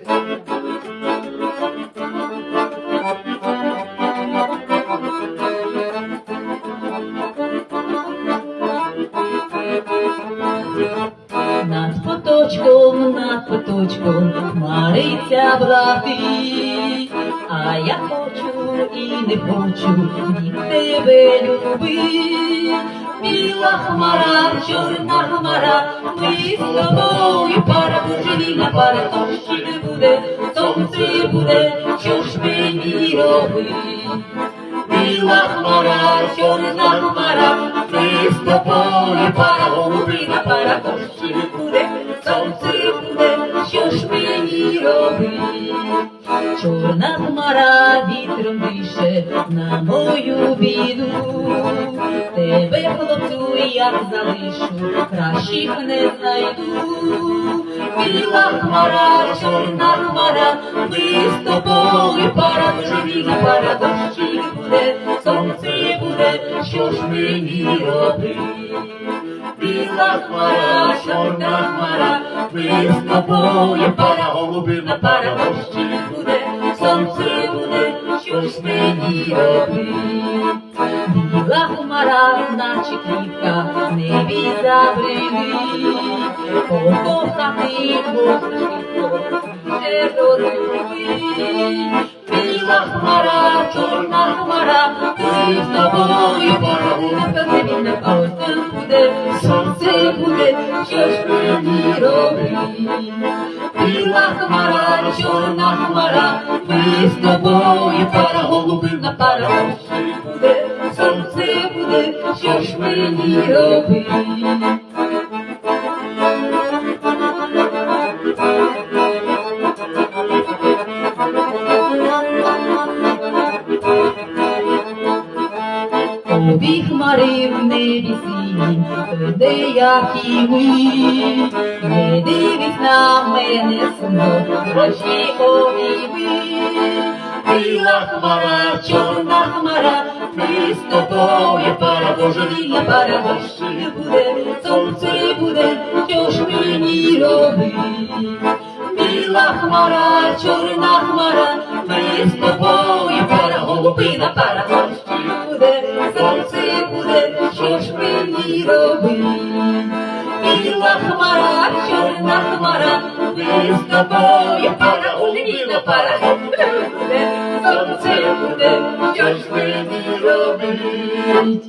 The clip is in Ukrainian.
Над поточком, над поточком хмариться блакить, а я хочу і не хочу від тебе любить. Біла хмара, чорна хмара, ми з тобою пара божевільна пара, то буде, сонце буде, що ж мені робить? Біла хмара, чорна хмара, з тобою пара, голубина пара, не буде, сонце буде, що ж мені робить? Чорна хмара вітром дише на мою біду, тебе, хлопцю, як залишу, кращих не знайду. Біла хмара, чорна хмара, з тобою пара, божевільна пара, дощі буде, сонце буде, що ж мені робить? Біла хмара, чорна хмара, з тобою пара, голубина пара, дощі буде, сонце буде, що ж мені робить? Біла хмара, наче квітка, в небі забрели, не. Біла хмара, чорна хмара, ми з тобою пора, напевне він не пауза буде, сонце буде, що ж мені робить? Біла хмара, чорна хмара, ми з тобою пара, голубина пара, буде, сонце буде, що ж мені робить? Обі хмари в небі сині, де як і ви, не дивись на мене сумно, гроші обійми. Біла хмара, чорна хмара, ми з тобою пара, божевільна пара, дощі буде, сонце буде, що ж мені робить? Біла хмара, чорна хмара, ми з тобою робить? Біла хмара, чорна хмара, ми з тобою пара, голубина пара, сонце буде, що ж мені робить?